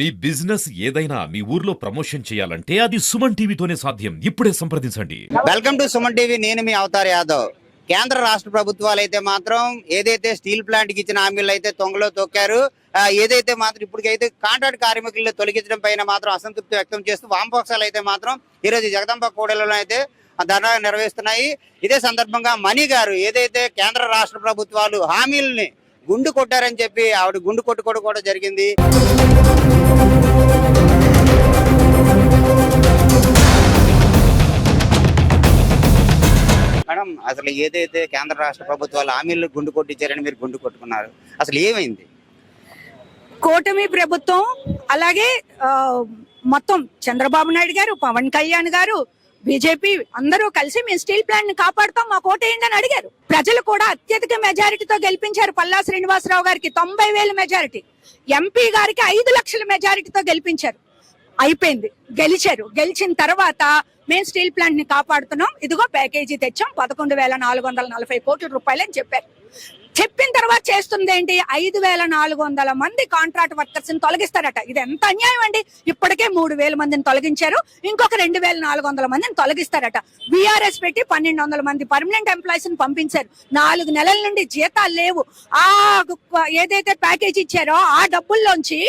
మీ business ఏదైనా మీ ఊర్లో promotion చేయాలంటే అది సుమన్ టీవీతోనే సాధ్యం. ఇప్పుడే సంప్రదించండి. వెల్కమ్ టు సుమన్ టీవీ నేను మీ అవతార్ యాదవ్. కేంద్ర రాష్ట్ర ప్రభుత్వాలు అయితే మాత్రం ఏదైతే స్టీల్ ప్లాంట్కి ఇచ్చిన హామీలు అయితే తొంగలో తొక్కారు ఏదైతే మాత్రం ఇప్పటికైతే కాంట్రాక్ట్ కార్మికులను తొలగించడం పైన మాత్రం అసంతృప్తి వ్యక్తం చేస్తూ వామపక్షాలు అయితే మాత్రం ఈరోజు జగదంబ కూడలలో అయితే ధర్నా నిర్వహిస్తున్నాయి. ఇదే సందర్భంగా మణి గారు ఏదైతే కేంద్ర రాష్ట్ర ప్రభుత్వాలు హామీలని గుండు కొట్టారని చెప్పి ఆవిడ గుండు కొట్టుకోవడం కూడా జరిగింది. మేడం అసలు ఏదైతే కేంద్ర రాష్ట్ర ప్రభుత్వాలు హామీలు గుండు కొట్టించారని మీరు గుండు కొట్టుకున్నారు అసలు ఏమైంది? కూటమి ప్రభుత్వం అలాగే మొత్తం చంద్రబాబు నాయుడు గారు పవన్ కళ్యాణ్ గారు బీజేపీ అందరూ కలిసి మేము స్టీల్ ప్లాంట్ని కాపాడుతాం మా ఓటేయండి అని అడిగారు. ప్రజలు కూడా అత్యధిక మెజారిటీతో గెలిపించారు పల్లా శ్రీనివాసరావు గారికి తొంభై వేల మెజారిటీ. ఎంపీ గారికి ఐదు లక్షల మెజారిటీతో గెలిపించారు. అయిపోయింది. గెలిచారు. గెలిచిన తర్వాత మేము స్టీల్ ప్లాంట్ని కాపాడుతున్నాం. ఇదిగో ప్యాకేజీ తెచ్చాం. పదకొండు వేల నాలుగు వందల నలభై కోట్ల రూపాయలు అని చెప్పారు. చెప్పిన తర్వాత చేస్తుంది ఏంటి? ఐదు వేల నాలుగు వందల మంది కాంట్రాక్ట్ వర్కర్స్ని తొలగిస్తారట. ఇది ఎంత అన్యాయం అండి? ఇప్పటికే మూడు వేల మందిని తొలగించారు. ఇంకొక రెండు వేల నాలుగు వందల మందిని తొలగిస్తారట. విఆర్ఎస్ పెట్టి పన్నెండు వందల మంది పర్మనెంట్ ఎంప్లాయీస్ని పంపించారు. నాలుగు నెలల నుండి జీతాలు లేవు. ఆ ఏదైతే ప్యాకేజ్ ఇచ్చారో ఆ డబ్బుల్లోంచి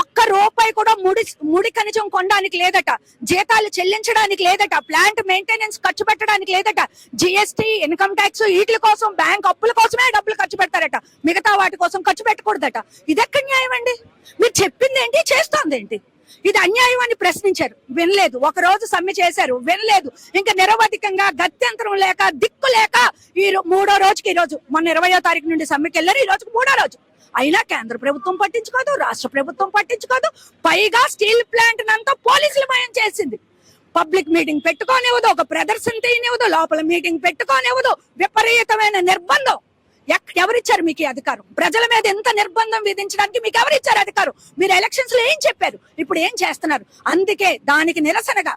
ఒక్క రూపాయి కూడా ముడి ముడి ఖనిజం కొనడానికి లేదట. జీతాలు చెల్లించడానికి లేదట. ప్లాంట్ మెయింటెనెన్స్ ఖర్చు పెట్టడానికి లేదట. జిఎస్టి ఇన్కమ్ ట్యాక్స్ వీటి కోసం బ్యాంక్ అప్పుల కోసమే డబ్బులు ఖర్చు పెడతారట. మిగతా వాటి కోసం ఖర్చు పెట్టకూడదట. ఇదెక్క న్యాయం అండి మీరు చెప్పింది ఏంటి చేస్తోంది ఏంటి ఇది అన్యాయం అని ప్రశ్నించారు. వినలేదు. ఒక రోజు సమ్మె చేశారు. వినలేదు. ఇంకా నిరవధికంగా గత్యంతరం లేక దిక్కు లేక ఈ మూడో రోజుకి ఈ రోజు మొన్న ఇరవయో తారీఖు నుండి సమ్మెకి వెళ్ళారు. ఈ రోజుకి మూడో రోజు. అయినా కేంద్ర ప్రభుత్వం పట్టించుకోదు రాష్ట్ర ప్రభుత్వం పట్టించుకోదు. పైగా స్టీల్ ప్లాంట్ నంతా పోలీసులు మయం చేసింది. పబ్లిక్ మీటింగ్ పెట్టుకోనివ్వదు ఒక ప్రదర్శన తీయనివ్వదు లోపల మీటింగ్ పెట్టుకోనివ్వదు. విపరీతమైన నిర్బంధం. ఎవరిచ్చారు మీకు అధికారం? ప్రజల మీద ఎంత నిర్బంధం విధించడానికి మీకు ఎవరిచ్చారు అధికారం? మీరు ఎలక్షన్స్లో ఏం చెప్పారు? ఇప్పుడు ఏం చేస్తున్నారు? అందుకే దానికి నిరసనగా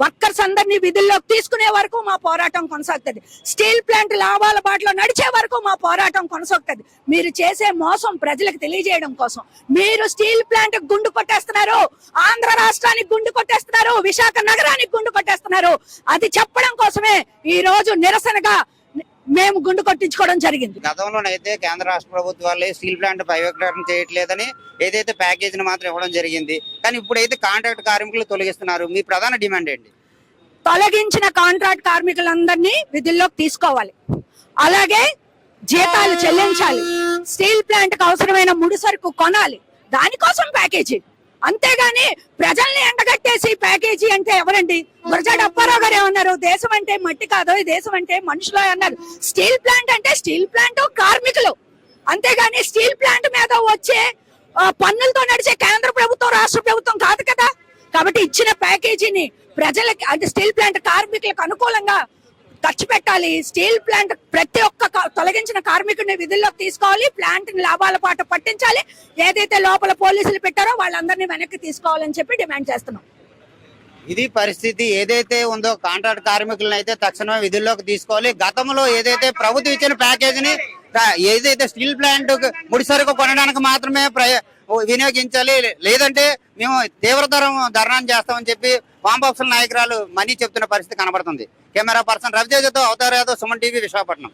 వర్కర్స్ అందరినీ విధుల్లోకి తీసుకునే వరకు మా పోరాటం కొనసాగుతుంది. స్టీల్ ప్లాంట్ లాభాల బాటలో నడిచే వరకు మా పోరాటం కొనసాగుతుంది. మీరు చేసే మోసం ప్రజలకు తెలియజేయడం కోసం. మీరు స్టీల్ ప్లాంట్ గుండు కొట్టేస్తున్నారు. ఆంధ్ర రాష్ట్రానికి గుండు కొట్టేస్తున్నారు. విశాఖ నగరానికి గుండు కొట్టేస్తున్నారు. అది చెప్పడం కోసమే ఈ రోజు నిరసనగా మేము గుండు కొట్టించుకోవడం జరిగింది. గతంలోనైతే కేంద్ర రాష్ట్ర ప్రభుత్వాలు స్టీల్ ప్లాంట్ ప్రైవేటీకరణ చేయట్లేదని ఏదైతే ప్యాకేజీని మాత్రం ఇవ్వడం జరిగింది. కానీ ఇప్పుడైతే కాంట్రాక్ట్ కార్మికులు తొలగిస్తున్నారు. మీ ప్రధాన డిమాండ్ ఏంటి? తొలగించిన కాంట్రాక్ట్ కార్మికులందరినీ విధుల్లోకి తీసుకోవాలి. అలాగే జీతాలు చెల్లించాలి. స్టీల్ ప్లాంట్కు అవసరమైన ముడి సరుకు కొనాలి. దానికోసం ప్యాకేజీ. అంతేగాని ప్రజల్ని ఎండగట్టేసి ప్యాకేజీ అంటే ఎవరండి? గురజాడ అప్పారావు గారు ఏమన్నారు? దేశం అంటే మట్టి కాదు ఈ దేశం అంటే మనుషులు అన్నారు. స్టీల్ ప్లాంట్ అంటే స్టీల్ ప్లాంట్ కార్మికులు. అంతేగాని స్టీల్ ప్లాంట్ మీద వచ్చే పన్నులతో నడిచే కేంద్ర ప్రభుత్వం రాష్ట్ర ప్రభుత్వం కాదు కదా? కాబట్టి ఇచ్చిన ప్యాకేజీని ప్రజలకి అంటే స్టీల్ ప్లాంట్ కార్మికులకు అనుకూలంగా ఖర్చు పెట్టాలి స్టీల్ ప్లాంట్ ప్రతి ఒక్క తొలగించిన కార్మికుడిని విధుల్లోకి తీసుకోవాలి. ప్లాంట్ లాభాల పాట పట్టించాలి. ఏదైతే లోపల పోలీసులు పెట్టారో వాళ్ళందరినీ వెనక్కి తీసుకోవాలని చెప్పి డిమాండ్ చేస్తున్నాం. ఇది పరిస్థితి ఏదైతే ఉందో కాంట్రాక్ట్ కార్మికులను అయితే తక్షణమే విధుల్లోకి తీసుకోవాలి. గతంలో ఏదైతే ప్రభుత్వం ఇచ్చిన ప్యాకేజీని ఏదైతే స్టీల్ ప్లాంట్ ముడిసరుకు కొనడానికి మాత్రమే ప్రయ- వినియోగించాలి. లేదంటే మేము తీవ్రతరం ధర్నాన్ని చేస్తామని చెప్పి వామపక్షుల నాయకురాలు మనీ చెప్తున్న పరిస్థితి కనబడుతుంది. కెమెరా పర్సన్ రవితేజతో అవతార్ యాదవ్ సుమన్ టీవీ విశాఖపట్నం.